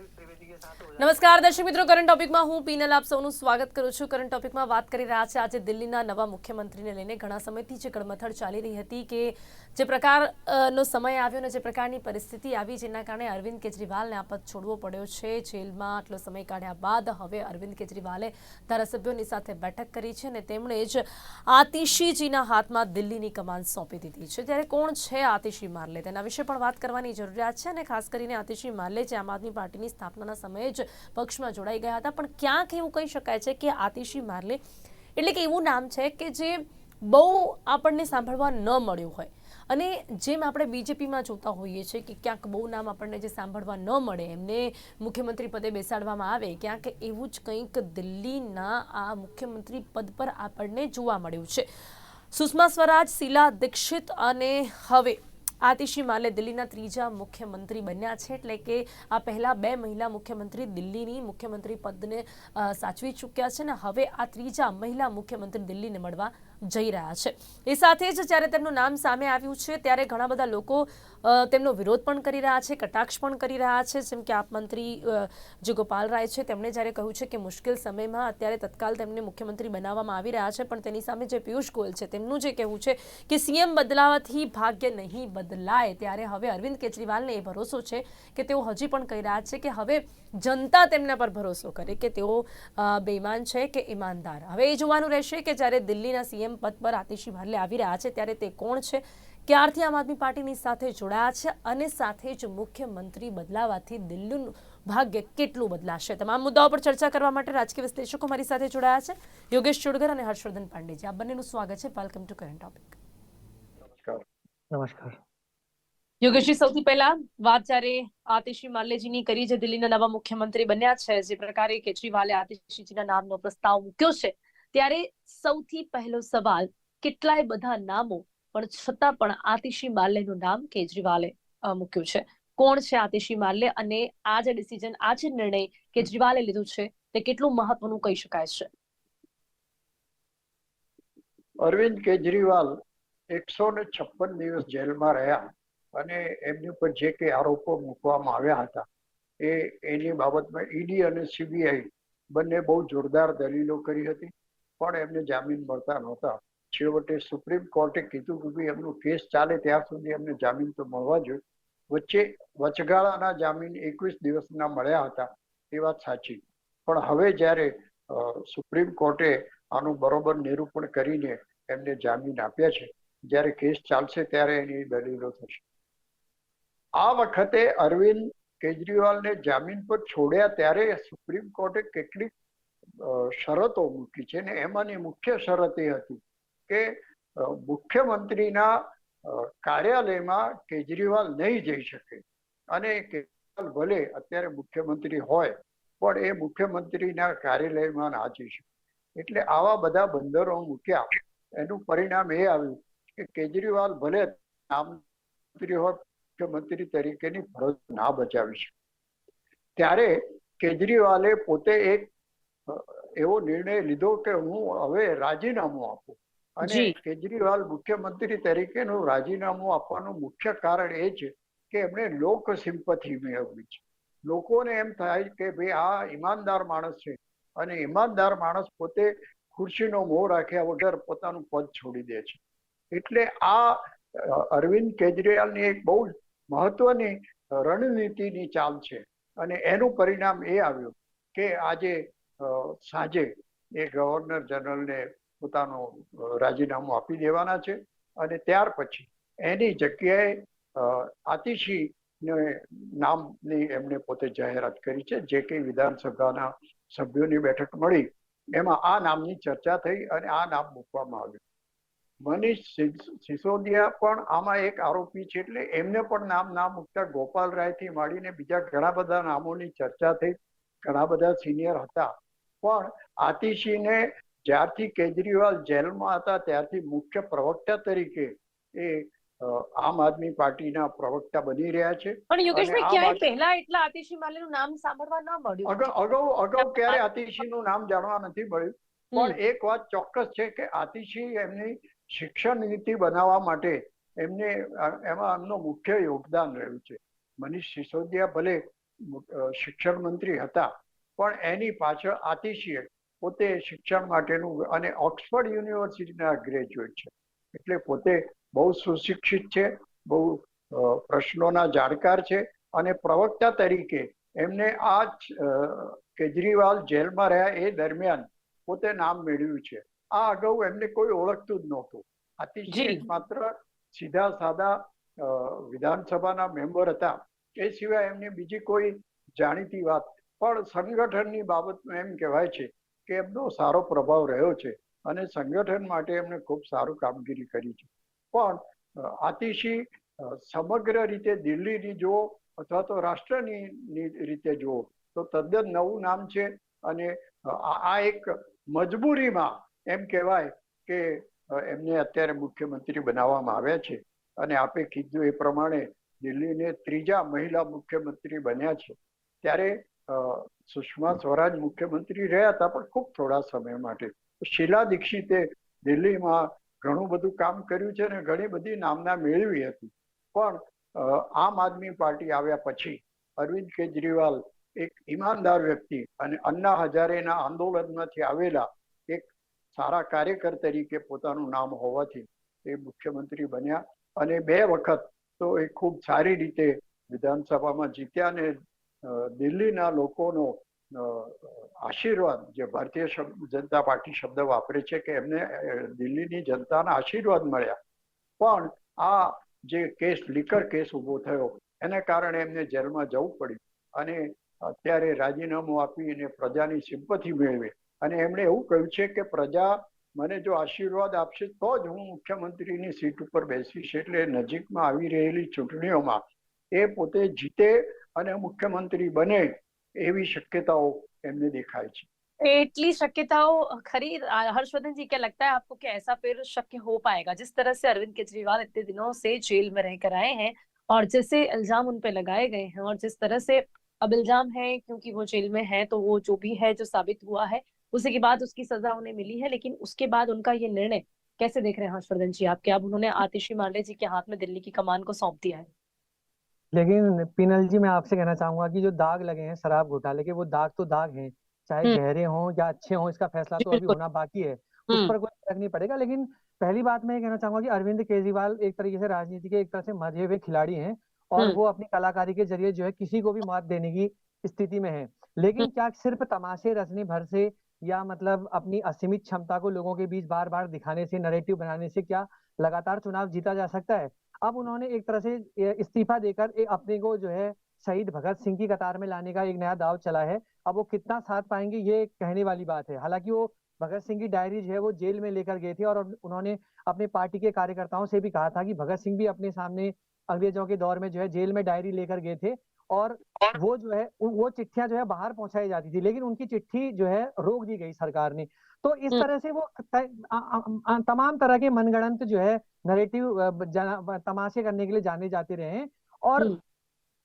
નમસ્કાર, દર્શક મિત્રો. કરંટ ટોપિકમાં હું પીનલ આપ સૌનું સ્વાગત કરું છું. કરંટ ટોપિકમાં વાત કરી રહ્યા છે આજે દિલ્હીના નવા મુખ્યમંત્રીને લઈને. ઘણા સમયથી જે કડમથડ ચાલી રહી હતી કે જે પ્રકારનો સમય આવ્યો અને જે પ્રકારની પરિસ્થિતિ આવી જેના કારણે અરવિંદ કેજરીવાલને આપત છોડવો પડ્યો છે. જેલમાં આટલો સમય કાઢ્યા બાદ હવે અરવિંદ કેજરીવાલે ધારાસભ્યોની સાથે બેઠક કરી છે અને તેમણે જ આતિશીજીના હાથમાં દિલ્હીની કમાન સોંપી દીધી છે. ત્યારે કોણ છે આતિશી માર્લે? તેના વિશે પણ વાત કરવાની જરૂરિયાત છે અને ખાસ કરીને આતિશી માર્લે જે આમ આદમી પાર્ટીની સ્થાપનાના સમયે જ પક્ષમાં જોડાઈ ગયા હતા. પણ ક્યાંક એવું કહી શકાય છે કે આતિશી માર્લે, એટલે કે એવું નામ છે કે જે બહુ આપણને સાંભળવા ન મળ્યું હોય. અને જેમ આપણે બીજેપીમાં જોતા હોઈએ છીએ કે ક્યાંક બહુ નામ આપણને જે સાંભળવા ન મળે, એમને મુખ્યમંત્રી પદે બેસાડવામાં આવે, ક્યાંક એવું જ કંઈક દિલ્હીના આ મુખ્યમંત્રી પદ પર આપણને જોવા મળ્યું છે. સુષ્મા સ્વરાજ, શીલા દીક્ષિત અને હવે આતિશી માલે દિલ્હીના ત્રીજા મુખ્યમંત્રી બન્યા છે એટલે કે આ પહેલા બે મહિલા મુખ્યમંત્રી દિલ્હીની મુખ્યમંત્રી પદને સાચવી ચૂક્યા છે ને હવે આ ત્રીજા મહિલા મુખ્યમંત્રી દિલ્હીને મળવા જઈ રહ્યા છે. એ સાથે જ જ્યારે તેમનું નામ સામે આવ્યું છે, ત્યારે ઘણા બધા લોકો તેમનો વિરોધ પણ કરી રહ્યા છે, કટાક્ષ પણ કરી રહ્યા છે. જેમ કે આપ મંત્રી જે ગોપાલ રાય છે, તેમણે જ્યારે કહ્યું છે કે મુશ્કેલ સમયમાં અત્યારે તત્કાલ તેમને મુખ્યમંત્રી બનાવવામાં આવી રહ્યા છે, પણ તેની સામે જે પિયુષ ગોયલ છે, તેમનું જે કહેવું છે કે સીએમ બદલાવાથી ભાગ્ય નહીં બદલાય, ત્યારે હવે અરવિંદ કેજરીવાલને એ ભરોસો છે કે તેઓ હજી પણ કહી રહ્યા છે કે હવે જનતા તેમના પર ભરોસો કરે કે તેઓ બેઈમાન છે કે ઈમાનદાર. હવે એ જોવાનું રહેશે કે જ્યારે દિલ્હીના સીએમ પદ પર આતિશી ભારલે આવી રહ્યા છે ત્યારે તે કોણ છે? ક્યારથી આમ આદમી પાર્ટીની સાથે જોડાયા છે અને સાથે જ મુખ્યમંત્રી બદલાવાથી દિલ્હીનું ભાગ્ય કેટલું બદલાશે? તમામ મુદ્દાઓ પર ચર્ચા કરવા માટે રાજકીય વિશ્લેષકો મારી સાથે જોડાયા છે. યોગેશ ચુડગર અને હર્ષવર્ધન પાંડેજી આ બંનેનું સ્વાગત છે. Welcome to current topic. નમસ્કાર. નમસ્કાર. યોગેશજી, સૌથી પહેલા વાત જ્યારે આતિશી માલ્લેજીની કરી, જે દિલ્હીના નવા મુખ્યમંત્રી બન્યા છે, જે પ્રકારે કેજરીવાલે આતિશીજીના નામનો પ્રસ્તાવ મૂક્યો છે, ત્યારે સૌથી પહેલો સવાલ, કેટલાય બધા નામો, પણ છતાં પણ આતિશી માલ્લેનું નામ કેજરીવાલે મૂક્યું છે. કોણ છે આતિશી માલ્લે અને આ જે ડિસિઝન આ જે નિર્ણય કેજરીવાલે લીધું છે, તે કેટલું મહત્વનું કહી શકાય છે? અરવિંદ કેજરીવાલ એકસો ને છપ્પન દિવસ જેલમાં રહ્યા. અને એમની ઉપર જે કંઈ આરોપો મૂકવામાં આવ્યા હતા, એ, એની બાબતમાં ઈડી અને સીબીઆઈ બંને બહુ જોરદાર દલીલો કરી હતી, પણ એમને જામીન મળતા નહોતા. છેવટે સુપ્રીમ કોર્ટે કીધું કે ભાઈ, એમનું કેસ ચાલે ત્યાં સુધી એમને જામીન તો મળવા જોઈએ વચ્ચે વચગાળાના જામીન એકવીસ દિવસના મળ્યા હતા, એ વાત સાચી. પણ હવે જ્યારે સુપ્રીમ કોર્ટે આનું બરોબર નિરૂપણ કરીને એમને જામીન આપ્યા છે, જ્યારે કેસ ચાલશે ત્યારે એની દલીલો થશે. આ વખતે અરવિંદ કેજરીવાલને જામીન પર છોડ્યા ત્યારે સુપ્રીમ કોર્ટે કેટલીક શરતો મૂકી છે ને એમાંની મુખ્ય શરત એ હતી કે મુખ્યમંત્રીના કાર્યાલયમાં કેજરીવાલ નહીં જઈ શકે. અને કેજરીવાલ ભલે અત્યારે મુખ્યમંત્રી હોય, પણ એ મુખ્યમંત્રીના કાર્યાલયમાં ના જઈ શકે. એટલે આવા બધા બંદરો મૂક્યા. એનું પરિણામ એ આવ્યું કે કેજરીવાલ ભલે નામ મંત્રી હોય મુખ્યમંત્રી તરીકેની ફરજ ના બજાવી શકે. ત્યારે કેજરીવાલે પોતે એક એવો નિર્ણય લીધો કે હું હવે રાજીનામું આપું. અને કેજરીવાલ મુખ્યમંત્રી તરીકેનું રાજીનામું આપવાનું મુખ્ય કારણ એ છે કે એમણે લોક સિમ્પથી મેળવવી છે. લોકોને એમ થાય કે ભાઈ આ ઈમાનદાર માણસ છે. અને ઈમાનદાર માણસ પોતે ખુરશીનો મોહ રાખ્યા વગર પોતાનું પદ છોડી દે છે. એટલે આ અરવિંદ કેજરીવાલની એક બહુ મહત્વની રણનીતિની ચાલ છે. અને એનું પરિણામ એ આવ્યું કે આજે સાંજે એ ગવર્નર જનરલને પોતાનું રાજીનામું આપી દેવાના છે અને ત્યાર પછી એની જગ્યાએ આતિશી નામની એમણે પોતે જાહેરાત કરી છે. જે કંઈ વિધાનસભાના સભ્યોની બેઠક મળી. એમાં આ નામની ચર્ચા થઈ અને આ નામ મૂકવામાં આવ્યું. મનીષ સિસ- સિસોદિયા પણ આમાં એક આરોપી છે એટલે એમને પણ નામ ના મૂકતા ગોપાલ રાયથી માંડીને બીજા ઘણા બધા નામોની ચર્ચા થઈ. ઘણા બધા સિનિયર હતા. પણ આતિશીને જ્યારથી કેજરીવાલ જેલમાં હતા ત્યારથી મુખ્ય પ્રવક્તા તરીકે એ આમ આદમી પાર્ટીના પ્રવક્તા બની રહ્યા છે. પણ યોગેશભાઈ ક્યાંય પહેલા એટલા આતિશી માલેનું નામ સાંભળવા ન મળ્યું. અગાઉ અગાઉ ક્યારે આતિશીનું નામ જાણવા નથી મળ્યું. પણ એક વાત ચોક્કસ છે કે આતિશી એમની શિક્ષણ નીતિ બનાવવા માટે એમને એમાં એમનું મુખ્ય યોગદાન રહ્યું છે. મનીષ સિસોદિયા ભલે શિક્ષણ મંત્રી હતા, પણ એની પાછળ આતિશીએ પોતે શિક્ષણ માટેનું અને ઓક્સફર્ડ યુનિવર્સિટીના ગ્રેજ્યુએટ છે. એટલે પોતે બહુ સુશિક્ષિત છે, બહુ પ્રશ્નોના જાણકાર છે અને પ્રવક્તા તરીકે એમને આ કેજરીવાલ જેલમાં રહ્યા એ દરમિયાન પોતે નામ મેળવ્યું છે. આ અગાઉ એમને કોઈ ઓળખતું જ નહોતું. અતિશય માત્ર સીધા સાદા વિધાનસભાના મેમ્બર હતા. એ સિવાય એમને બીજી કોઈ જાણીતી વાત. પણ સંગઠનની બાબતમાં એમ કહેવાય છે કે એમનો સારો પ્રભાવ રહ્યો છે અને સંગઠન માટે એમણે ખૂબ સારું કામગીરી કરી છે. પણ આતિશી સમગ્ર રીતે દિલ્હીની જુઓ અથવા તો રાષ્ટ્રની રીતે જુઓ તો તદ્દન નવું નામ છે અને આ આ એક મજબૂરીમાં એમ કહેવાય કે એમને અત્યારે મુખ્યમંત્રી બનાવવામાં આવ્યા છે. અને આપે કીધું એ પ્રમાણે દિલ્હીને ત્રીજા મહિલા મુખ્યમંત્રી બન્યા છે. ત્યારે સુષ્મા સ્વરાજ મુખ્યમંત્રી રહ્યા હતા પણ ખૂબ થોડા સમય માટે. શીલા દીક્ષિતે દિલ્હીમાં ઘણું બધું કામ કર્યું છે અને ઘણી બધી નામના મેળવી હતી. પણ આમ આદમી પાર્ટી આવ્યા પછી અરવિંદ કેજરીવાલ એક ઈમાનદાર વ્યક્તિ અને અન્ના હજારેના આંદોલનમાંથી આવેલા સારા કાર્યકર તરીકે પોતાનું નામ હોવાથી એ મુખ્યમંત્રી બન્યા અને બે વખત તો એ ખૂબ સારી રીતે વિધાનસભામાં જીત્યા અને દિલ્હીના લોકોનો આશીર્વાદ જે ભારતીય જનતા પાર્ટી શબ્દ વાપરે છે કે એમને દિલ્હીની જનતાના આશીર્વાદ મળ્યા. પણ આ જે કેસ, લીકર કેસ ઊભો થયો, એને કારણે એમને જેલમાં જવું પડ્યું અને અત્યારે રાજીનામું આપી અને પ્રજાની સિમ્પથી મેળવે. અને એમણે એવું કહ્યું છે કે પ્રજા મને જો આશીર્વાદ આપશે તો જ હું મુખ્યમંત્રીની સીટ ઉપર બેસીશ એટલે નજીકમાં આવી રહેલી ચૂંટણીઓમાં એ પોતે જીતે અને મુખ્યમંત્રી બને એવી શક્યતાઓ એમને દેખાય છે इतनी शक्यताओं खरी आ, हर्षवर्धन जी क्या लगता है आपको कि ऐसा फिर शक्य हो पाएगा जिस तरह से अरविंद केजरीवाल इतने दिनों से जेल में रहकर आए हैं और जैसे इल्जाम उन पे लगाए गए हैं और जिस तरह से अब इल्जाम है क्योंकि वो जेल में है तो वो जो भी है जो साबित हुआ है उसी के बाद उसकी सजा उन्हें मिली है लेकिन उसके बाद उनका ये निर्णय कैसे देख रहे हैं हर्षवर्धन जी आप क्या अब उन्होंने आतिशी मांडे जी के हाथ में दिल्ली की कमान को सौंप दिया है लेकिन पिनल जी मैं आपसे कहना चाहूँगा कि जो दाग लगे हैं शराब घोटाले के वो दाग तो दाग हैं चाहे हम्म। गहरे हों या अच्छे हों इसका फैसला तो अभी होना बाकी है उस हम्म। पर कोई फ़र्क नहीं पड़ेगा लेकिन पहली बात मैं ये कहना चाहूँगा कि अरविंद केजरीवाल एक तरीके से राजनीति के एक तरह से मज़े हुए खिलाड़ी हैं और हम्म। वो अपनी कलाकारी के ज़रिए जो है किसी को भी मात देने की स्थिति में है लेकिन। क्या सिर्फ़ तमाशे रचने भर से या मतलब अपनी असीमित क्षमता को लोगों के बीच बार बार दिखाने से नरेटिव बनाने से क्या लगातार चुनाव जीता जा सकता है? अब उन्होंने एक तरह से इस्तीफा देकर अपने को जो है शहीद भगत सिंह की कतार में लाने का एक नया दाव चला है। अब वो कितना साथ पाएँगे, ये कहने वाली बात है। हालाँकि वो भगत सिंह की डायरी जो है वो जेल में लेकर गए थे और उन्होंने अपने पार्टी के कार्यकर्ताओं से भी कहा था कि भगत सिंह भी अपने सामने अंग्रेज़ों के दौर में जो है जेल में डायरी लेकर गए थे। और वो जो है वो चिट्ठियाँ जो है बाहर पहुंचाई जाती थी लेकिन उनकी चिट्ठी जो है रोक दी गई सरकार ने तो इस हम्म। तरह से वो त- आ- आ- तमाम तरह के मनगणंत जो है नरेटिव तमाशे करने के लिए जाने जाते रहे और हम्म।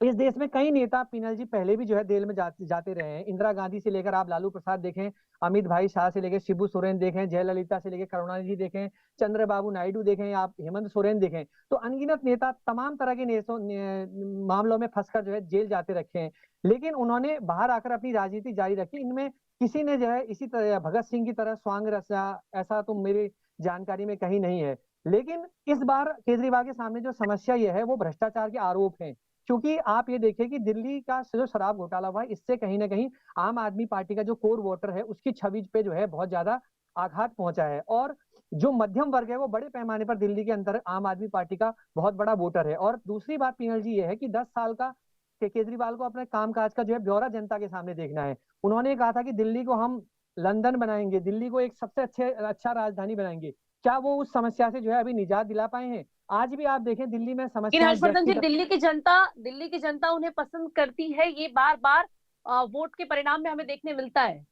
इस देश में कई नेता पिनल जी पहले भी जो है जेल में जा, जाते रहे हैं। इंदिरा गांधी से लेकर आप लालू प्रसाद देखें अमित भाई शाह से लेकर शिबू सोरेन देखें जयललिता से लेकर करुणानिधि देखें चंद्रबाबू नायडू देखें आप हेमंत सोरेन देखें तो अनगिनत नेता तमाम तरह के नेसों ने- मामलों में फंसकर जो है जेल जाते रखे हैं। लेकिन उन्होंने बाहर आकर अपनी राजनीति जारी रखी। इनमें किसी ने जो है इसी तरह भगत सिंह की तरह स्वांग रचा ऐसा तो मेरी जानकारी में कहीं नहीं है। लेकिन इस बार केजरीवाल के सामने जो समस्या ये है वो भ्रष्टाचार के आरोप हैं। क्योंकि आप ये देखिए कि दिल्ली का जो शराब घोटाला हुआ है, इससे कहीं ना कहीं आम आदमी पार्टी का जो कोर वोटर है, उसकी छवि पे जो है बहुत ज़्यादा आघात पहुँचा है। और जो मध्यम वर्ग है, वो बड़े पैमाने पर दिल्ली के अंदर आम आदमी पार्टी का बहुत बड़ा वोटर है। और दूसरी बात पीनल जी ये है कि दस साल का के केजरीवाल को अपने कामकाज का जो है ब्यौरा जनता के सामने देखना है। उन्होंने कहा था कि दिल्ली को हम लंदन बनाएँगे, दिल्ली को एक सबसे अच्छे अच्छा राजधानी बनाएँगे। क्या वो उस समस्या से जो है अभी निजात दिला पाए हैं? आज भी आप देखें दिल्ली में समस्या हर्षवर्धन जी दिल्ली की जनता दिल्ली की जनता उन्हें पसंद करती है ये बार बार वोट के परिणाम में हमें देखने मिलता है।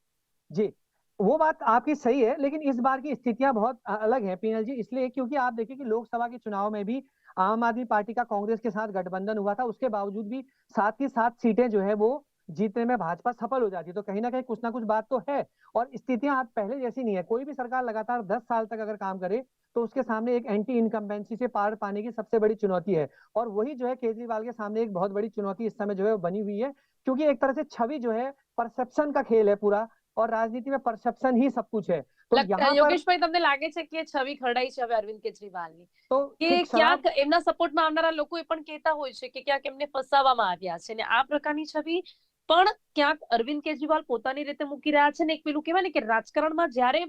जी वो बात आपकी सही है लेकिन इस बार की स्थितियाँ बहुत अलग है पीनल जी इसलिए क्योंकि आप देखिए कि लोकसभा के चुनाव में भी आम आदमी पार्टी का कांग्रेस के साथ गठबंधन हुआ था उसके बावजूद भी साथ की सात सीटें जो है वो जीतने में भाजपा सफल हो जाती है तो कहीं ना कहीं कुछ ना कुछ बात तो है और स्थितियां आज पहले जैसी नहीं है कोई भी सरकार लगातार दस साल तक अगर काम करे तो उसके सामने एक एंटी इनकम्बेंसी से पार पाने की सबसे बड़ी चुनौती है और वही जो है केजरीवाल के सामने एक बहुत बड़ी चुनौती इस समय जो है वो बनी हुई है क्योंकि एक तरह से छवि जो है परसेप्शन का खेल है पूरा और राजनीति में परसेप्शन ही सब कुछ है तो લગ- यहाँ पर યોગેશભાઈ તમને લાગે છે કે છબી ખરડાઈ છે હવે અરવિંદ કેજરીવાલની तो કે एक शराब ક્યાંક એમના સપોર્ટમાં આવનારા લોકો એ પણ કહેતા હોય છે કે ક્યાંક એમને ફસાવવામાં આવ્યા છે ને આ પ્રકારની છબી પણ ક્યાંક અરવિંદ કેજરીવાલ પોતાની રીતે મૂકી રહ્યા છે ને એક પેલું કહેવાય ને કે રાજકારણમાં જ્યારે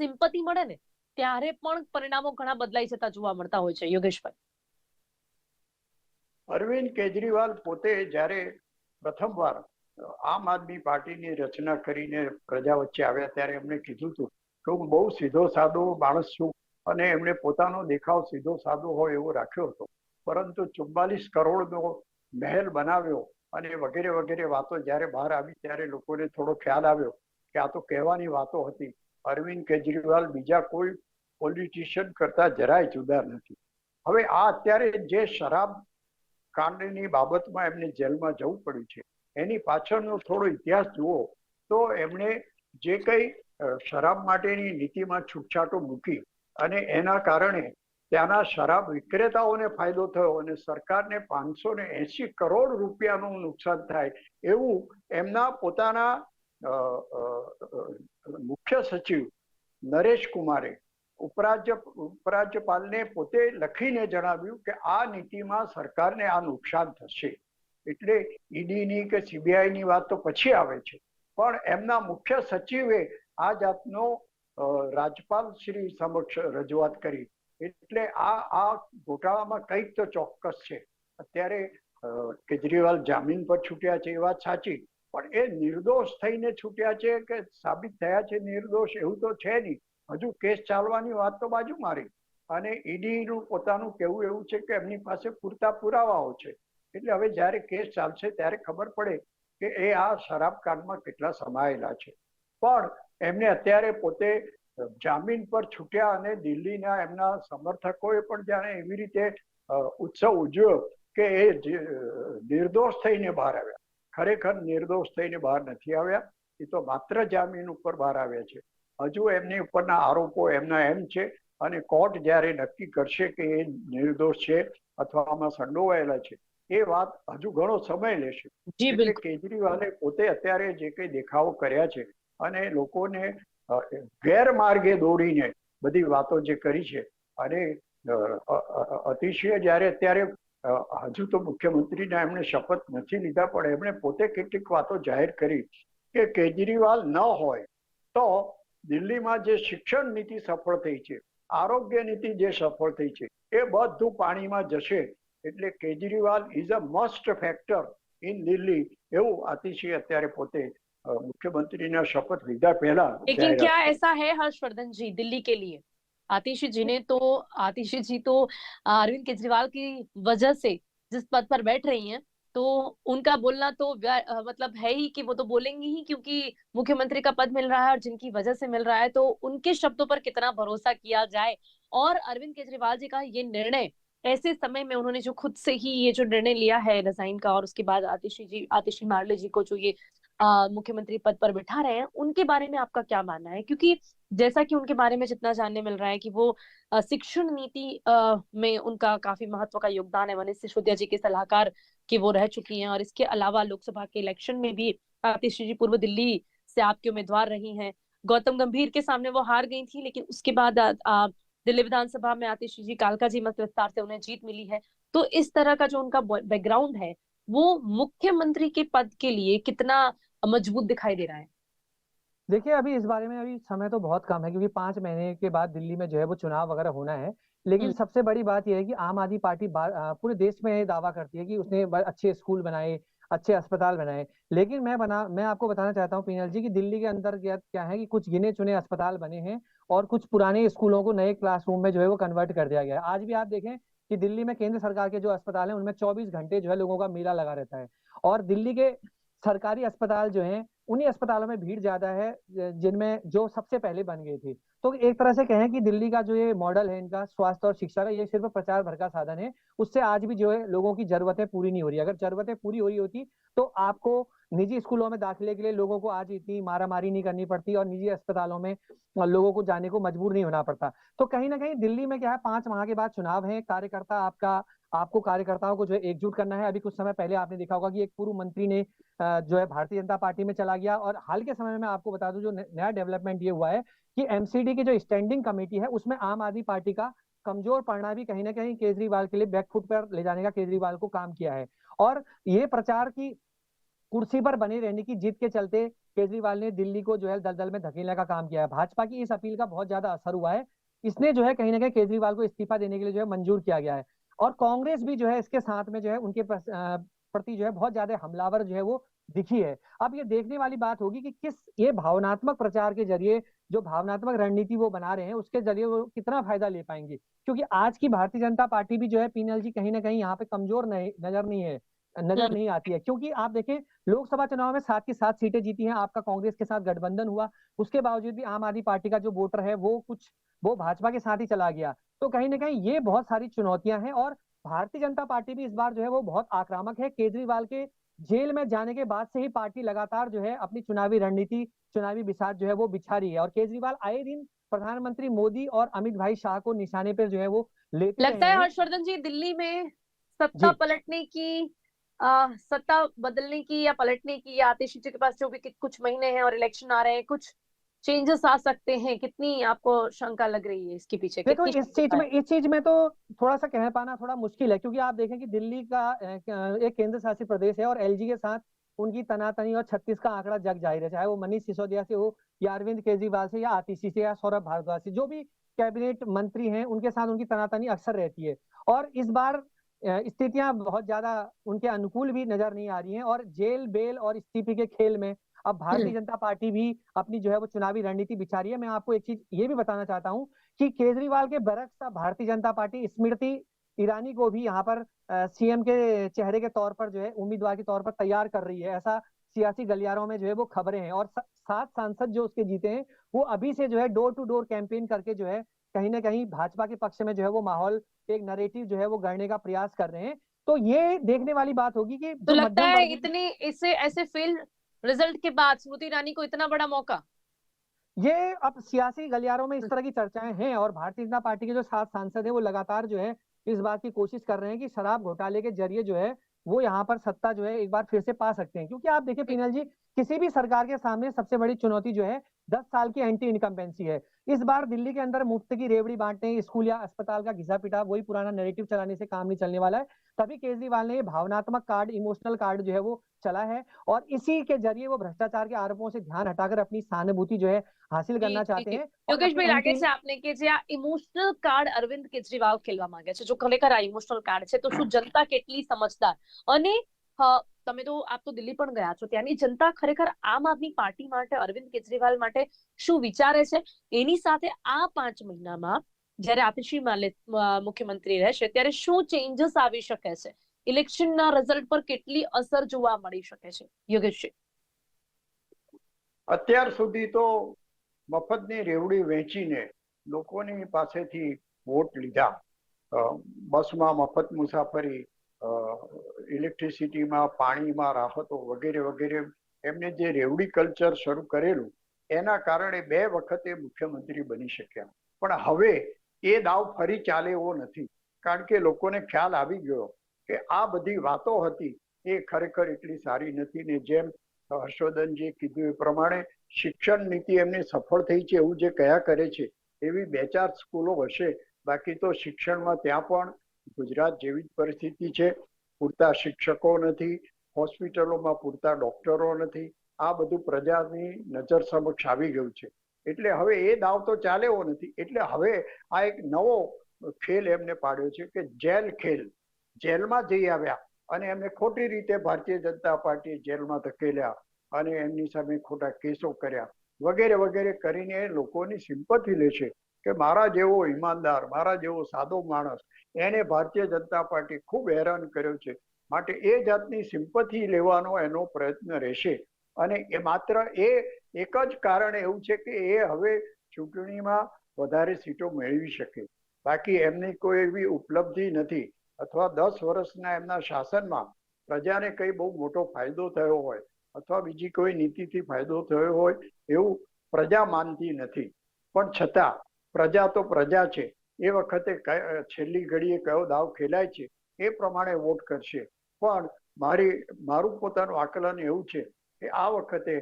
સિમ્પતિ મળે ને ત્યારે પણ પરિણામો ઘણા બદલાઈ જતા જોવા મળતા હોય છે. યોગેશભાઈ. અરવિંદ કેજરીવાલ પોતે જ્યારે પ્રથમવાર આમ આદમી પાર્ટીની રચના કરીને પ્રજા વચ્ચે આવ્યા ત્યારે એમને કીધું હતું કે હું બહુ સીધો સાદો માણસ છું અને એમણે પોતાનો દેખાવ સીધો સાદો હોય એવો રાખ્યો હતો. પરંતુ ચુમ્બાલીસ કરોડનો મહેલ બનાવ્યો અને વગેરે વગેરે વાતો જ્યારે બહાર આવી ત્યારે લોકોને થોડો ખ્યાલ આવ્યો કે આ તો કહેવાની વાતો હતી. અરવિંદ કેજરીવાલ બીજા કોઈ પોલિટિશિયન કરતા જરાય જુદા નથી. હવે આ અત્યારે જે શરાબ કાંડની બાબતમાં એમને જેલમાં જવું પડ્યું છે, એની પાછળનો થોડો ઇતિહાસ જુઓ, તો એમણે જે કંઈ શરાબ માટેની નીતિમાં છૂટછાટો મૂકી અને એના કારણે ત્યાંના શરાબ વિક્રેતાઓને ફાયદો થયો અને સરકારને પાંચસો ને એસી કરોડ રૂપિયાનું નુકસાન થાય એવું એમના પોતાના મુખ્ય સચિવ નરેશ કુમારે ઉપરાજ્ય, ઉપરાજ્યપાલને પોતે લખીને જણાવ્યું કે આ નીતિમાં સરકારને આ નુકસાન થશે. એટલે ઈડીની કે સીબીઆઈની વાત તો પછી આવે છે. પણ એમના મુખ્ય સચિવે આ જાતનો રાજપાલ શ્રી સમક્ષ રજૂઆત કરી. એટલે આ આ ઘોટાળામાં કંઈક તો ચોક્કસ છે. અત્યારે કેજરીવાલ જામીન પર છૂટ્યા છે એ વાત સાચી, પણ એ નિર્દોષ થઈને છૂટ્યા છે કે સાબિત થયા છે નિર્દોષ એવું તો છે નહીં. હજુ કેસ ચાલવાની વાત તો બાજુ મારી. અને ઈડીનું પોતાનું કહેવું એવું છે કે એમની પાસે પૂરતા પુરાવાઓ છે. એટલે હવે જ્યારે કેસ ચાલશે ત્યારે ખબર પડે કે એ આ શરાબ કાંડમાં કેટલા સમાયેલા છે. પણ એમને અત્યારે પોતે જામીન પર છૂટ્યા અને દિલ્હીના એમના સમર્થકોએ પણ જાણે એવી રીતે ઉત્સવ ઉજવ્યો કે એ નિર્દોષ થઈને બહાર આવ્યા. ખરેખર નિર્દોષ થઈને બહાર નથી આવ્યા. એ તો માત્ર જામીન ઉપર બહાર આવ્યા છે. હજુ એમની ઉપરના આરોપો એમના એમ છે અને કોર્ટ જ્યારે નક્કી કરશે કે એ નિર્દોષ છે અથવા આમાં સંડોવાયેલા છે એ વાત હજુ ઘણો સમય લેશે. કેજરીવાલે પોતે અત્યારે જે કઈ દેખાવો કર્યા છે અને લોકોને ગેરમાર્ગે દોરીને બધી વાતો જે કરી છે, અને અતિશય જ્યારે અત્યારે હજુ તો મુખ્યમંત્રીના એમણે શપથ નથી લીધા, પણ એમણે પોતે કેટલીક વાતો જાહેર કરી કે કેજરીવાલ ન હોય તો દિલ્હીમાં જે શિક્ષણ નીતિ સફળ થઈ છે, આરોગ્ય નીતિ જે સફળ થઈ છે, એ બધું પાણીમાં જશે. એટલે Kejriwal is a must factor in Delhi એવું અતિશય અત્યારે પોતે મુખ્યમંત્રીના શપથ લીધા પહેલા लेकिन જાહેરાત क्या કરી. ऐसा है हर्षवर्धन जी दिल्ली के लिए आतिशी जी ने तो आतिशी जी तो अरविंद केजरीवाल की वजह से जिस पद पर बैठ रही हैं तो उनका बोलना तो व्या- अ, मतलब है ही कि वो तो बोलेंगी ही क्योंकि मुख्यमंत्री का पद मिल रहा है और जिनकी वजह से मिल रहा है तो उनके शब्दों पर कितना भरोसा किया जाए और अरविंद केजरीवाल जी का ये निर्णय ऐसे समय में उन्होंने जो खुद से ही ये जो निर्णय लिया है रिजाइन का और उसके बाद आतिशी जी आतिशी मारले जी को जो ये अ, मुख्यमंत्री पद पर बिठा रहे हैं, उनके बारे में आपका क्या मानना है? क्योंकि जैसा कि उनके बारे में जितना जानने मिल रहा है कि वो शिक्षण नीति में उनका काफ़ी महत्व का योगदान है। मनीष सिसोदिया जी के सलाहकार की वो रह चुकी हैं और इसके अलावा लोकसभा के इलेक्शन में भी आतिशी जी पूर्व दिल्ली से आपके उम्मीदवार रही हैं। गौतम गंभीर के सामने वो हार गई थी, लेकिन उसके बाद दिल्ली विधानसभा में आतिशी जी कालका जी मत विस्तार से उन्हें जीत मिली है। तो इस तरह का जो उनका बैकग्राउंड है, वो मुख्यमंत्री के पद के लिए कितना मज़बूत दिखाई दे रहा है। देखिए अभी इस बारे में अभी समय तो बहुत कम है क्योंकि पाँच महीने के बाद दिल्ली में जो है वो चुनाव वगैरह होना है। लेकिन हम्म। सबसे बड़ी बात यह है कि आम आदमी पार्टी पूरे देश में दावा करती है कि उसने अच्छे स्कूल बनाए अच्छे अस्पताल बनाए। लेकिन मैं बना मैं आपको बताना चाहता हूँ पीनल जी की दिल्ली के अंदर क्या क्या है कि कुछ गिने चुने अस्पताल बने हैं और कुछ पुराने स्कूलों को नए क्लासरूम में जो है वो कन्वर्ट कर दिया गया है। आज भी आप देखें कि दिल्ली में केंद्र सरकार के जो अस्पताल हैं उनमें चौबीस घंटे जो है लोगों का मेला लगा रहता है। और दिल्ली के सरकारी अस्पताल जो हैं, उन्हीं अस्पतालों में भीड़ ज़्यादा है जिनमें जो सबसे पहले बन गई थी। तो एक तरह से कहें कि दिल्ली का जो ये मॉडल है, इनका स्वास्थ्य और शिक्षा का, ये सिर्फ़ प्रचार भर का साधन है। उससे आज भी जो है, लोगों की जरूरतें पूरी नहीं हो रही। अगर जरूरतें पूरी हो रही होती तो आपको निजी स्कूलों में दाखिले के लिए लोगों को आज इतनी मारामारी नहीं करनी पड़ती और निजी अस्पतालों में लोगों को जाने को मजबूर नहीं होना पड़ता। तो कहीं ना कहीं दिल्ली में क्या है, पाँच माह के बाद चुनाव है कार्यकर्ता आपका आपको कार्यकर्ताओं को जो है एकजुट करना है। अभी कुछ समय पहले आपने देखा होगा कि एक पूर्व मंत्री ने जो है भारतीय जनता पार्टी में चला गया और हाल के समय में आपको बता दूँ जो नया डेवलपमेंट ये हुआ है कि एमसीडी की जो स्टैंडिंग कमेटी है उसमें आम आदमी पार्टी का कमज़ोर पड़ना भी कहीं ना कहीं केजरीवाल के लिए बैकफुट पर ले जाने का केजरीवाल को काम किया है। और ये प्रचार की कुर्सी पर बने रहने की जीत के चलते केजरीवाल ने दिल्ली को जो है दलदल में धकेलने का काम किया है। भाजपा की इस अपील का बहुत ज़्यादा असर हुआ है। इसने जो है कहीं ना कहीं केजरीवाल को इस्तीफा देने के लिए जो है मंजूर किया गया है। और कांग्रेस भी जो है, इसके साथ में जो है, उनके प्रति जो है, बहुत ज़्यादा हमलावर जो है, वो दिखी है। अब ये देखने वाली बात होगी कि किस, ये भावनात्मक प्रचार के ज़रिए जो भावनात्मक रणनीति वो बना रहे हैं, उसके ज़रिए वो कितना फ़ायदा ले पाएँगे? क्योंकि आज की भारतीय जनता पार्टी भी जो है पीनल जी कहीं ना कहीं यहाँ पे कमज़ोर नहीं, नज़र नहीं है। नज़र हम्म। नहीं आती है क्योंकि आप देखें लोकसभा चुनाव में सात की सात सीटें जीती हैं आपका कांग्रेस के साथ गठबंधन हुआ उसके बावजूद भी आम आदमी पार्टी का जो वोटर है वो कुछ वो भाजपा के साथ ही चला गया। तो कहीं ना कहीं ये बहुत सारी चुनौतियाँ हैं और भारतीय जनता पार्टी भी इस बार जो है वो बहुत आक्रामक है। केजरीवाल के जेल में जाने के बाद से ही पार्टी लगातार जो है अपनी चुनावी रणनीति चुनावी बिसात जो है वो बिछा रही है। और केजरीवाल आए दिन प्रधानमंत्री मोदी और अमित भाई शाह को निशाने पर जो है वो लेते लगता है हर्षवर्धन जी दिल्ली में सत्ता पलटने की आ, सत्ता बदलने की या पलटने की या आतिशी जी के पास जो भी कुछ महीने हैं और इलेक्शन आ रहे हैं कुछ चेंजेस आ सकते हैं? कितनी आपको शंका लग रही है इसके पीछे? देखो इस चीज़ में इस चीज़ में तो थोड़ा सा कह पाना थोड़ा मुश्किल है क्योंकि आप देखें कि दिल्ली का एक केंद्र शासित प्रदेश है और एलजी के साथ उनकी तनातनी और छत्तीस का आंकड़ा जग ज़ाहिर है चाहे वो मनीष सिसोदिया से हो या अरविंद केजरीवाल से या आतिशी से या सौरभ भारद्वाज से जो भी कैबिनेट मंत्री हैं उनके साथ उनकी तनातनी अक्सर रहती है। और इस बार स्थितियाँ बहुत ज़्यादा उनके अनुकूल भी नज़र नहीं आ रही हैं और जेल बेल और इस्तीफे के खेल में अब भारतीय जनता पार्टी भी अपनी जो है वो चुनावी रणनीति बिछा रही है। मैं आपको एक चीज़ ये भी बताना चाहता हूँ कि केजरीवाल के बरक्स भारतीय जनता पार्टी स्मृति ईरानी को भी यहाँ पर सीएम के चेहरे के तौर पर जो है उम्मीदवार के तौर पर तैयार कर रही है। ऐसा सियासी गलियारों में जो है वो खबरें हैं और सात सांसद जो उसके जीते हैं वो अभी से जो है डोर टू डोर कैंपेन करके जो है कहीं ना कहीं भाजपा के पक्ष में जो है वो माहौल एक नरेटिव जो है वो गढ़ने का प्रयास कर रहे हैं। तो ये देखने वाली बात होगी कि तो लगता है इतने इसे ऐसे फेल रिज़ल्ट के बाद स्मृति ईरानी को इतना बड़ा मौका? ये अब सियासी गलियारों में इस तरह की चर्चाएँ हैं और भारतीय जनता पार्टी के जो सात सांसद हैं वो लगातार जो है इस बात की कोशिश कर रहे हैं कि शराब घोटाले के ज़रिए जो है वो यहाँ पर सत्ता जो है एक बार फिर से पा सकते हैं। क्योंकि आप देखिए पीनल जी किसी भी सरकार के सामने सबसे बड़ी चुनौती जो है दस साल की एंटी इनकम्बेंसी है इस बार दिल्ली के अंदर मुफ्त की रेवड़ी बांटने स्कूल या अस्पताल का घिसा पिटा वही पुराना नैरेटिव चलाने से काम नहीं चलने वाला है तभी केजरीवाल ने ये भावनात्मक कार्ड इमोशनल कार्ड जो है वो चला है और इसी के जरिए वो भ्रष्टाचार के आरोपों से ध्यान हटाकर अपनी सहानुभूति जो है हासिल करना जी, चाहते जी, हैं और યોગેશ अपनी ભાઈ લાગે anti- છે આપને કે જે આ ઇમોશનલ કાર્ડ અરવિંદ કેજરીવાલ ખેલવા માંગે છે જો ખરેખર આ ઇમોશનલ કાર્ડ છે તો શું જનતા કેટલી સમજદાર અને હ, તમે તો આપ તો દિલ્હી પણ ગયા છો. ત્યાંની જનતા ખરેખર આમ આદમી પાર્ટી માટે અરવિંદ કેજરીવાલ માટે શું વિચારે છે? એની સાથે આ પાંચ મહિનામાં જ્યારે માલિક અ, મુખ્યમંત્રી રહેશે ત્યારે શું ચેન્જીસ આવી શકે છે? ઇલેક્શનના રિઝલ્ટ પર કેટલી અસર જોવા મળી શકે છે? યોગેશજી. અત્યાર સુધી તો મફતની રેવડી વેચીને લોકોની પાસેથી વોટ લીધા. બસમાં મફત મુસાફરી ઇલેક્ટ્રિસિટીમાં પાણીમાં, રાહતો વગેરે વગેરે એમને જે રેવડી કલ્ચર શરૂ કરેલું, એના કારણે બે વખતે મુખ્યમંત્રી બની શક્યા. પણ હવે એ દાવ ફરી ચાલે એવો નથી. કારણ કે લોકોને ખ્યાલ આવી ગયો કે આ બધી વાતો હતી, એ ખરેખર એટલી સારી નથી ને જેમ હર્ષવર્ધનજી કીધું એ પ્રમાણે શિક્ષણ નીતિ એમની સફળ થઈ છે એવું જે કયા કરે છે, એવી બે ચાર સ્કૂલો હશે, બાકી તો શિક્ષણમાં ત્યાં પણ ગુજરાત જેવી જ પરિસ્થિતિ છે. પૂરતા શિક્ષકો નથી, હોસ્પિટલોમાં પૂરતા ડોક્ટરો નથી. આ બધું પ્રજાની નજર સમક્ષ આવી ગયું છે. એટલે હવે એ દાવ તો ચાલ્યો નથી. એટલે હવે આ એક નવો ખેલ એમને પાડ્યો છે કે જેલ ખેલ. જેલમાં જઈ આવ્યા અને એમને ખોટી રીતે ભારતીય જનતા પાર્ટીએ જેલમાં ધકેલ્યા અને એમની સામે ખોટા કેસો કર્યા. વગેરે વગેરે કરીને લોકોની સિમ્પથી લે છે. કે મારા જેવો ઈમાનદાર, મારા જેવો સાદો માણસ એને ભારતીય જનતા પાર્ટી ખૂબ હેરાન કર્યો છે. માટે એ જાતની સિમ્પથી લેવાનો એનો પ્રયત્ન રહેશે. અને એ માત્ર એ એક જ કારણ એવું છે કે એ હવે ચૂંટણીમાં વધારે સીટો મેળવી શકે. બાકી એમની કોઈ એવી ઉપલબ્ધિ નથી. અથવા દસ વર્ષના એમના શાસનમાં પ્રજાને કઈ બહુ મોટો ફાયદો થયો હોય અથવા બીજી કોઈ નીતિથી ફાયદો થયો હોય એવું પ્રજા માનતી નથી. પણ છતાં પ્રજા તો પ્રજા છે. એ વખતે છેલ્લી ઘડીએ કયો દાવ ખેલાય છે એ પ્રમાણે વોટ કરશે. પણ મારી મારું પોતાનું આકલન એવું છે કે આ વખતે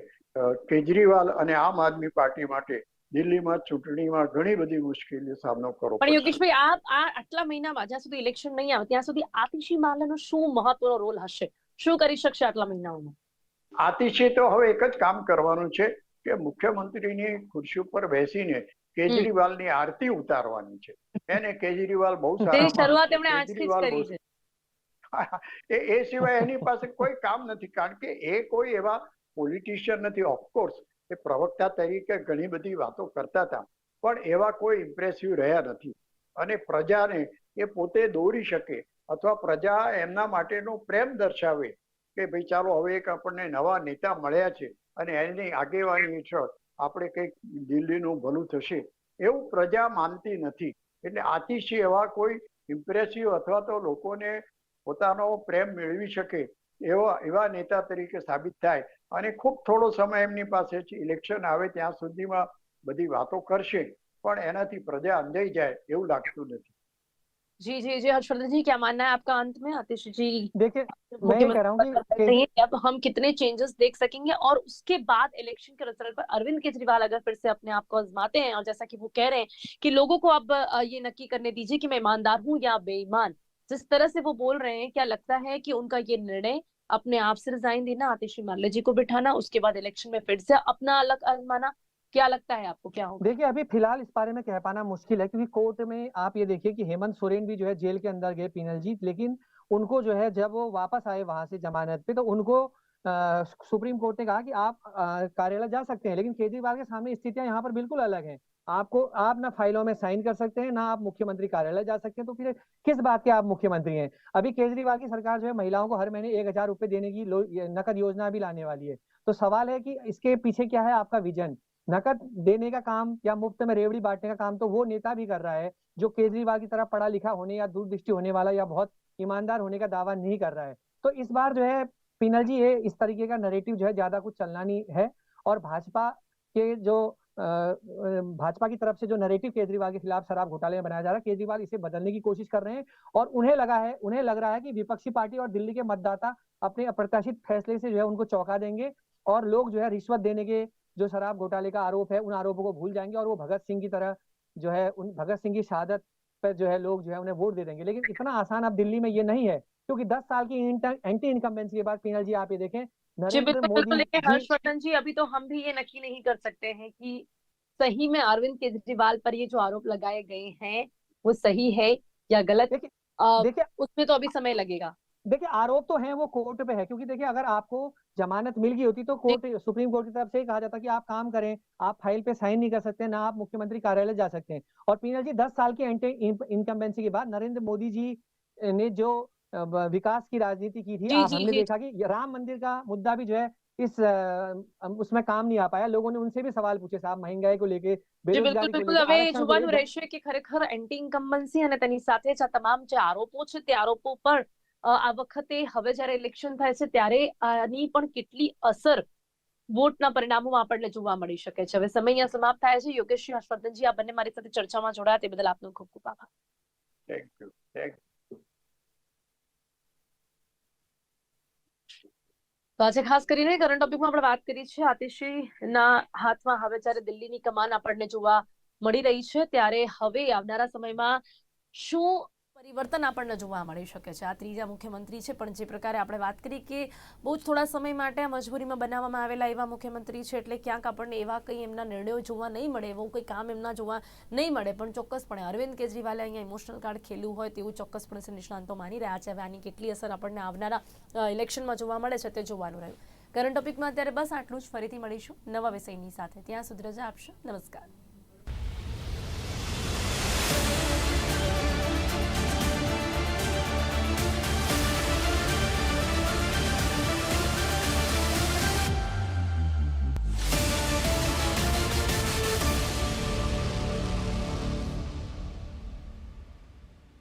કેજરીવાલ અને આમ આદમી પાર્ટી માટે દિલ્હીમાં ચૂંટણીમાં ઘણી બધી મુશ્કેલીઓ સામનો કરવો પણ યોગેશભાઈ આ આ આટલા મહિનામાં જ્યાં સુધી ઇલેક્શન નહીં આવે ત્યાં સુધી આતિશી માલાનો શું મહત્વનો રોલ હશે? શું કરી શકશે આટલા મહિનાઓમાં? આતિશી તો હવે એક જ કામ કરવાનું છે કે મુખ્યમંત્રીની ખુરશી ઉપર બેસીને કેજરીવાલની આરતી ઉતારવાની છે. એને કેજરીવાલ બહુ સારા શરૂઆત એમણે આજથી જ કરી છે. એ એ સિવાય એની પાસે કોઈ કામ નથી. કારણ કે એ કોઈ એવા પોલિટિશિયન નથી. ઓફકોર્સ એ પ્રવક્તા તરીકે ઘણી બધી વાતો કરતા હતા. પણ એવા કોઈ ઇમ્પ્રેસિવ રહ્યા નથી. અને પ્રજાને એ પોતે દોરી શકે અથવા પ્રજા એમના માટેનો પ્રેમ દર્શાવે કે ભાઈ ચાલો હવે એક આપણને નવા નેતા મળ્યા છે અને એની આગેવાની હેઠળ આપણે કંઈક દિલ્હીનું ભલું થશે, એવું પ્રજા માનતી નથી. એટલે આતિશી એવા કોઈ ઇમ્પ્રેસિવ અથવા તો લોકોને પોતાનો પ્રેમ મેળવી શકે એવા એવા નેતા તરીકે સાબિત થાય. અને ખૂબ થોડો સમય એમની પાસે છે ઇલેક્શન આવે ત્યાં સુધીમાં બધી વાતો કરશે, પણ એનાથી પ્રજા અંજાઈ જાય એવું લાગતું નથી. जी जी जी हर्षवर्धन जी क्या मानना है आपका अंत में? आतिश जी देखिए मैं कह रहा हूँ अब हम कितने चेंजेस देख सकेंगे और उसके बाद इलेक्शन के रिज़ल्ट पर अरविंद केजरीवाल अगर फिर से अपने आप को आजमाते हैं और जैसा कि वो कह रहे हैं कि लोगों को अब ये नक्की करने दीजिए कि मैं ईमानदार हूँ या बेईमान। जिस तरह से वो बोल रहे हैं क्या लगता है कि उनका ये निर्णय अपने आप से रिजाइन देना आतिशी माल्य जी को बिठाना उसके बाद इलेक्शन में फिर से अपना अलग आजमाना? क्या लगता है आपको क्या होगा? देखिए अभी फ़िलहाल इस बारे में कह पाना मुश्किल है क्योंकि कोर्ट में आप ये देखिए कि हेमंत सोरेन भी जो है जेल के अंदर गए पीनल जी लेकिन उनको जो है जब वो वापस आए वहाँ से जमानत पे तो उनको अ, सुप्रीम कोर्ट ने कहा कि आप कार्यालय जा सकते हैं लेकिन केजरीवाल के सामने स्थितियाँ यहाँ पर बिल्कुल अलग है। आपको आप ना फाइलों में साइन कर सकते हैं ना आप मुख्यमंत्री कार्यालय जा सकते हैं तो फिर किस बात के आप मुख्यमंत्री हैं? अभी केजरीवाल की सरकार जो है महिलाओं को हर महीने एक हज़ार रुपए देने की नकद योजना भी लाने वाली है। तो सवाल है कि इसके पीछे क्या है आपका विजन? नकद देने का काम या मुफ़्त में रेवड़ी बांटने का काम तो वो नेता भी कर रहा है, जो केजरीवाल की तरह पढ़ा लिखा होने या दूरदृष्टि होने वाला या बहुत ईमानदार होने का दावा नहीं कर रहा है। तो इस बार जो है, पीनल जी, ये इस तरीके का नरेटिव जो है, ज़्यादा कुछ चलना नहीं है। और भाजपा के जो भाजपा की तरफ़ से जो नरेटिव केजरीवाल के खिलाफ शराब घोटाले में बनाया जा रहा है, केजरीवाल इसे बदलने की कोशिश कर रहे हैं। और उन्हें लगा है, उन्हें लग रहा है कि विपक्षी पार्टी और दिल्ली के मतदाता अपने अप्रत्याशित फैसले से जो है, उनको चौंका देंगे। और लोग जो है, रिश्वत देने के जो शराब घोटाले का आरोप है उन आरोपों को भूल जाएँगे और वो भगत सिंह की तरह जो है उन भगत सिंह की शहादत पर जो है लोग जो है उन्हें वोट दे देंगे। लेकिन इतना आसान अब दिल्ली में ये नहीं है क्योंकि 10 साल की एंटी इनकम्बेंसी के बाद पीनल जी आप ये देखें नरेंद्र बिल्कुल बिल्कुल मोदी लेकिन हर्षवर्धन जी अभी तो हम भी ये नक्की नहीं कर सकते हैं कि सही में अरविंद केजरीवाल पर ये जो आरोप लगाए गए हैं वो सही है या गलत? देखिए उसमें तो अभी समय लगेगा। देखिए आरोप तो है वो कोर्ट पे है क्योंकि देखिए अगर आपको जमानत मिल गई होती तो कोर्ट सुप्रीम कोर्ट की तरफ से ही कहा जाता कि आप काम करें आप फाइल पे साइन नहीं कर सकते ना आप मुख्यमंत्री कार्यालय जा सकते हैं और पीनल जी दस साल की एंटी इनकम्बेंसी के बाद नरेंद्र मोदी जी ने जो अ, ब- विकास की राजनीति की थी जी, आप जी, हमने जी। देखा कि ये राम मंदिर का मुद्दा भी जो है इस अ, उसमें काम नहीं आ पाया लोगों ने उनसे भी सवाल पूछे साहब महंगाई को लेके જી બિલકુલ बेरोजगारी को બિલકુલ लेके હવે आरक्षण को જોવાનું लेके રહેશે કે ખરેખર એન્ટી ઇન્કમ્બન્સી અને તેની સાથે જ આ તમામ જે આરોપો છે તે આરોપો પર અ, આ વખતે હવે જ્યારે ઇલેક્શન થાય છે ત્યારે આની પણ કેટલી અસર વોટના પરિણામોમાં આપણને જોવા મળી શકે છે. હવે સમય અહીંયા સમાપ્ત થાય છે. યોગેશ હર્ષવર્ધનજી આ બંને મારી સાથે ચર્ચામાં જોડાયા. તે બદલ આપનો ખૂબ ખૂબ આભાર. થેન્ક યુ થેન્ક તો આજે ખાસ કરીને કરંટ ટોપિકમાં આપણે વાત કરી છે. આતિશીના હાથમાં હવે જ્યારે દિલ્હીની કમાન આપણને જોવા મળી રહી છે ત્યારે હવે આવનારા સમયમાં શું પરિવર્તન આપણને જોવા મળી શકે છે. આ ત્રીજા મુખ્યમંત્રી છે, પણ જે પ્રકારે આપણે વાત કરી કે બહુ જ થોડા સમય માટે આ મજબૂરીમાં બનાવવામાં આવેલા એવા મુખ્યમંત્રી છે, એટલે ક્યાંક આપણને એવા કંઈ એમના નિર્ણયો જોવા નહીં મળે, એવું કંઈ કામ એમના જોવા નહીં મળે. પણ ચોક્કસપણે અરવિંદ કેજરીવાલે અહીંયા ઇમોશનલ કાર્ડ ખેલ્યું હોય તેવું ચોક્કસપણે નિષ્ણાંતો માની રહ્યા છે. હવે આની કેટલી અસર આપણને આવનારા ઇલેક્શનમાં જોવા મળે છે તે જોવાનું રહ્યું. કરંટ ટોપિકમાં અત્યારે બસ આટલું જ. ફરીથી મળીશું નવા વિષયની સાથે. ત્યાં સુધી રજા આપશો. નમસ્કાર.